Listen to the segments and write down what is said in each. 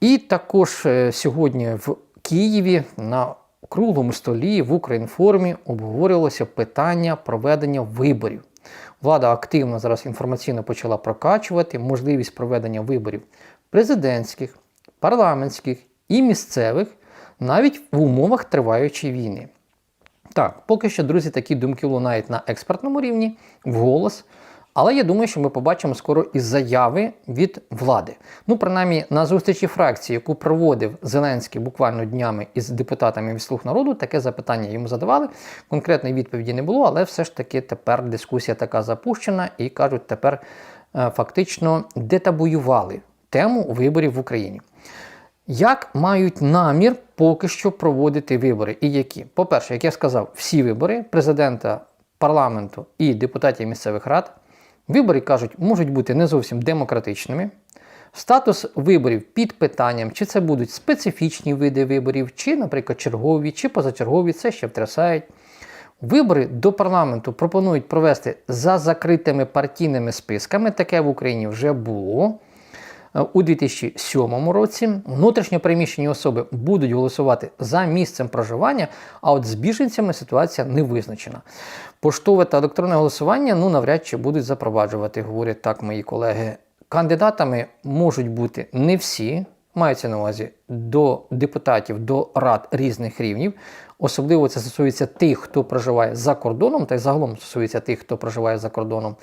І також е, сьогодні в Києві на круглому столі в Українформі обговорювалося питання проведення виборів. Влада активно зараз інформаційно почала прокачувати можливість проведення виборів президентських, парламентських і місцевих навіть в умовах триваючої війни. Так, поки що, друзі, такі думки лунають на експертному рівні, вголос. Але я думаю, що ми побачимо скоро і заяви від влади. Ну, принаймні, на зустрічі фракції, яку проводив Зеленський буквально днями із депутатами від «Слуг народу, таке запитання йому задавали. Конкретної відповіді не було, але все ж таки тепер дискусія така запущена і кажуть, тепер е, фактично детабуювали тему виборів в Україні. Як мають намір поки що проводити вибори і які? По-перше, як я сказав, всі вибори президента, парламенту і депутатів місцевих рад. Вибори кажуть, можуть бути не зовсім демократичними. Статус виборів під питанням, чи це будуть специфічні види виборів, чи, наприклад, чергові, чи позачергові, це ще втрясають. Вибори до парламенту пропонують провести за закритими партійними списками. Таке в Україні вже було. Е, У 2007 році внутрішньо переміщені особи будуть голосувати за місцем проживання, а от з біженцями ситуація не визначена. Поштове та електронне голосування ну навряд чи будуть запроваджувати, говорять так мої колеги. Кандидатами можуть бути не всі, мається на увазі до депутатів, до рад різних рівнів. Особливо це стосується тих, хто проживає за кордоном, та й загалом стосується тих, хто проживає за кордоном.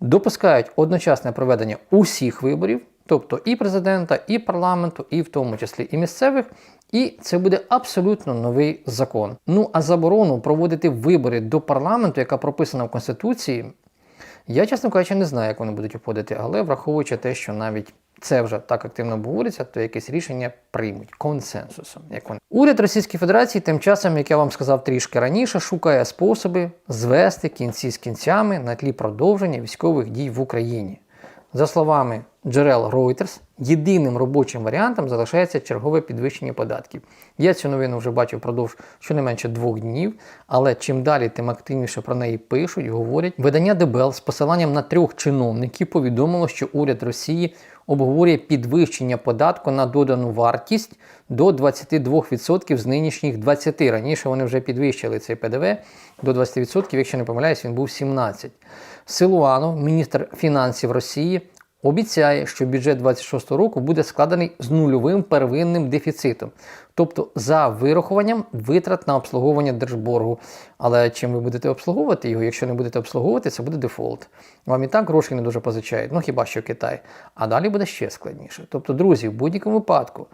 Допускають одночасне проведення усіх виборів, тобто і президента, і парламенту, і в тому числі і місцевих. І це буде абсолютно новий закон. Ну а заборону проводити вибори до парламенту, яка прописана в Конституції, я, чесно кажучи, не знаю, як вони будуть обходити, але враховуючи те, що навіть це вже так активно обговорюється, то якесь рішення приймуть консенсусом. Як вони уряд Російської Федерації, тим часом, як я вам сказав трішки раніше, шукає способи звести кінці з кінцями на тлі продовження військових дій в Україні. За словами джерел Reuters, єдиним робочим варіантом залишається чергове підвищення податків. Я цю новину вже бачив впродовж щонайменше двох днів, але чим далі, тим активніше про неї пишуть, говорять. Видання ДБЛ з посиланням на трьох чиновників повідомило, що уряд Росії обговорює підвищення податку на додану вартість до 22% з нинішніх 20%. Раніше вони вже підвищили цей ПДВ до 20%, якщо не помиляюсь, він був 17%. Силуанов, міністр фінансів Росії, обіцяє, що бюджет 26 року буде складений з нульовим первинним дефіцитом, тобто за вирахуванням витрат на обслуговування держборгу. Але чим ви будете обслуговувати його? Якщо не будете обслуговувати, це буде дефолт. Вам і так гроші не дуже позичають, ну хіба що Китай. А далі буде ще складніше. Тобто, друзі, в будь-якому випадку.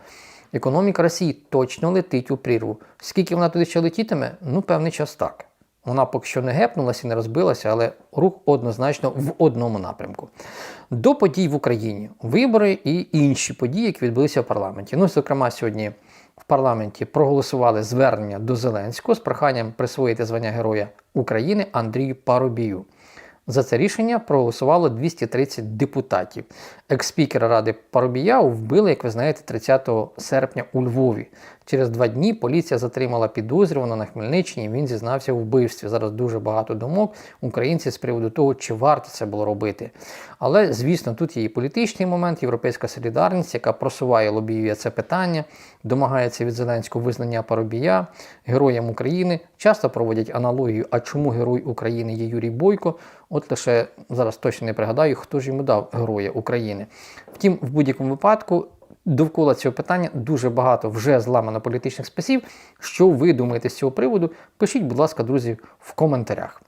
Економіка Росії точно летить у прірву. Скільки вона туди ще летітиме? Ну, певний час так. Вона поки що не гепнулася і не розбилася, але рух однозначно в одному напрямку. До подій в Україні вибори і інші події, які відбулися в парламенті. Ну, зокрема, сьогодні в парламенті проголосували звернення до Зеленського з проханням присвоїти звання Героя України Андрію Парубію. За це рішення проголосувало 230 депутатів. Екс-спікера Ради Парубія вбили, як ви знаєте, 30 серпня у Львові. Через два дні поліція затримала підозрюваного на Хмельниччині. Він зізнався у вбивстві. Зараз дуже багато думок українці з приводу того, чи варто це було робити. Але, звісно, тут є і політичний момент, європейська солідарність, яка просуває лобіює це питання, домагається від Зеленського визнання Парубія героєм України. Часто проводять аналогію, а чому герой України є Юрій Бойко. От лише зараз точно не пригадаю, хто ж йому дав героя України. Втім, в будь-якому випадку. Довкола цього питання дуже багато вже зламано політичних списів. Що ви думаєте з цього приводу? Пишіть, будь ласка, друзі, в коментарях.